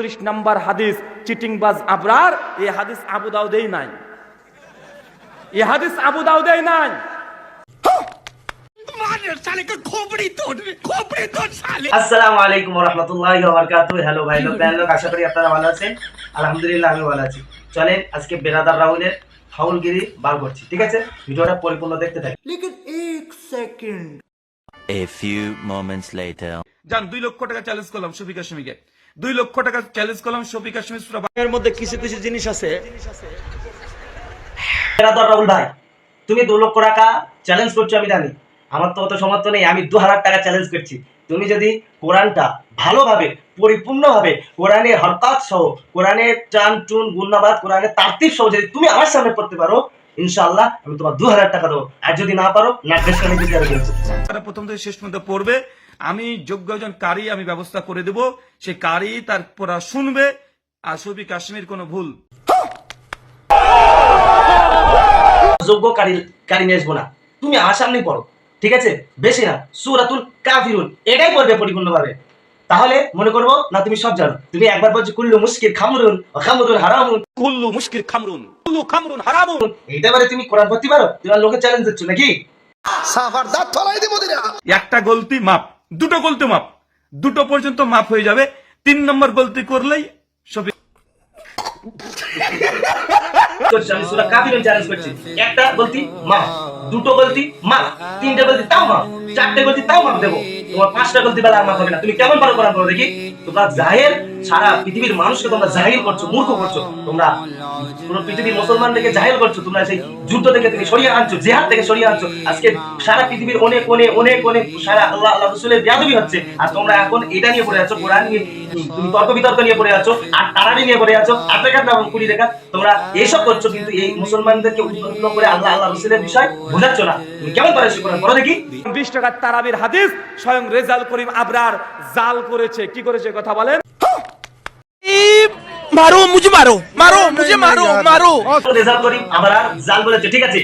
চৌত্রিশ নাম্বার হাদিস চিটিংবাজ আবরার এই হাদিস আবু দাউদেই নাই। এই হাদিস আবু দাউদেই নাই। আসসালামু আলাইকুম রহমতুল্লাহ বারকাতু হ্যালো ভাই লোক ব্যান লোক আশা করি আপনারা ভালো আছেন। আলহামদুলিল্লাহ আমি ভালো আছি। চলেন আজকে বেরাদার রাহুলের ফাউলগিরি বার করছি ঠিক আছে? ভিডিওটা পরিপূর্ণ দেখতে থাকি A few moments later. যান দুই লক্ষ টাকা চ্যালেঞ্জ করলাম শফিক কাশ্মীরকে দুই লক্ষ টাকা চ্যালেঞ্জ করলাম শফিক কাশ্মীর মধ্যে কিছু কিছু জিনিস আছে। রাহুল ভাই তুমি দু লক্ষ টাকা চ্যালেঞ্জ করছ আমি জানি। আমার তো অত সমর্থ নেই আমি দু হাজার টাকা চ্যালেঞ্জ করছি। তুমি যদি কোরআনটা ভালোভাবে পরিপূর্ণভাবে কোরআনের হরকাত সহ কোরআনের টান টুন গুন্নাবাদ কোরআনের তার্তিব সহ যদি তুমি আমার সামনে পড়তে পারো ইনশাআল্লাহ আমি তোমার দু হাজার টাকা দেবো। আর যদি না পারো না প্রথম থেকে শেষ পর্যন্ত পড়বে। আমি যোগ্য একজন কারি আমি ব্যবস্থা করে দেব। সে কারি তার পড়া শুনবে আর শফিক কাশ্মীর কোনো ভুল। যোগ্য কারি কারি নিয়ে আসব না। তুমি আমার সামনেই পড়ো ঠিক আছে? বেশি না সুরাতুল কাফিরুন এটাই পড়বে পরিপূর্ণভাবে। তাহলে মনে করব না তুমি সব জানো তুমি একবার বলছো কুল্লু মুশকিল খামরুন খামরুন হারামুন। কুল্লু মুশকিল খামরুন কুল্লু খামরুন হারামুন। এইটা বারে তুমি কোরআন পড়তে পারো? তুমি আর লোকে চ্যালেঞ্জ দিচ্ছ নাকি? একটা গলতি মাপ। দুটো গোলতে মাপ। দুটো পর্যন্ত মাপ হয়ে যাবে। তিন নম্বর গলতি করলেই সবই একটা গলতি মাপ, দুটো গলতি মাপ, তিনটা গলতি তাও মাপ, চারটে গলতি তাও মাপ দেবো। তোমার পাঁচটা গলতি বেলা আর হবে না। তুমি কেমন পারো কোরআন পড়ো দেখি? তোমরা জাহের সারা পৃথিবীর মানুষকে তোমরা জাহির করছ, মূর্খ করছ। তোমরা পুরো পৃথিবীর মুসলমানদেরকে জাহির করছ, তোমরা সেই যুদ্ধ থেকে তুমি সরিয়ে আনছো, জেহাদ থেকে সরিয়ে আনছো। আজকে সারা পৃথিবীর অনেক অনেক অনেক অনেক সারা আল্লাহ আল্লাহ রসুলের বিয়াদবি হচ্ছে। আর তোমরা এখন এটা নিয়ে পড়ে আছো, কোরআন নিয়ে তুমি তর্ক বিতর্ক নিয়ে পড়ে আছো, আর তারাবি নিয়ে পড়ে আছো, আর টাকার দাম কুড়ি টাকা তোমরা এইসব করছ, কিন্তু এই মুসলমানদেরকে উদ্বুদ্ধ করে আল্লাহ আল্লাহ রসুলের বিষয় বোঝাচ্ছ না। তুমি কেমন পারো কোরআন পড়ো দেখি। বিশ টাকার তারাবির হাদিস স্বয়ং স্বয়ং রেজাল করিম আবরার জাল করেছে। কি করেছে? কথা বলেন। মারো মারো মারো মারো মারো। রেজাল করিম আবরার জাল বলেছে ঠিক আছে?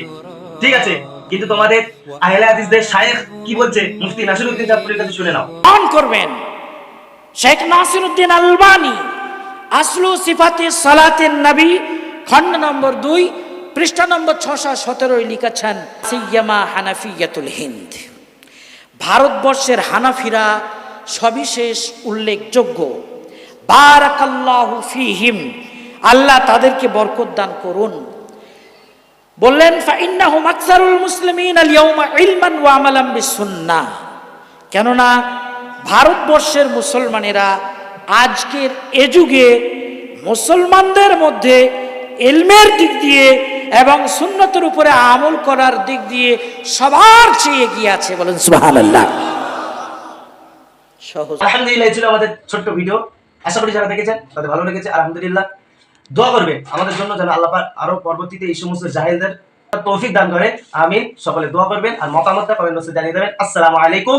ঠিক আছে কিন্তু তোমাদের আহলে হাদিসদের কি বলছে? মুফতি নাসিরউদ্দিন কাছে শুনে নাও। করবেন। শেখ নাসিরউদ্দিন আলবানি আসলু সিফাতে সালাতের নবী খণ্ড নম্বর দুই পৃষ্ঠা নম্বর ছশো সতেরোয় লিখেছেন সিয়ামা হানাফিয়াতুল হিন্দ। ভারতবর্ষের হানাফিরা সবিশেষ উল্লেখযোগ্য। ফিহিম, আল্লাহ তাদেরকে বরকত দান করুন। বললেন আল কেননা, ভারতবর্ষের মুসলমানেরা আজকের এ যুগে মুসলমানদের মধ্যে এলমের দিক দিয়ে এবং সুন্নতের উপরে আমল করার দিক দিয়ে সবার চেয়ে এগিয়ে আছে বলেন সুবাহ আল্লাহ আলহামদুলিল্লাহ ছিল আমাদের ছোট্ট ভিডিও। আশা করি যারা দেখেছেন তাদের ভালো লেগেছে। আলহামদুলিল্লাহ। দোয়া করবে আমাদের জন্য যেন আল্লাহ আরও পরবর্তীতে এই সমস্ত জাহেলদের তৌফিক দান করে। আমি সকলে দোয়া করবেন আর মতামত জানিয়ে দেবেন। আসসালাম আলাইকুম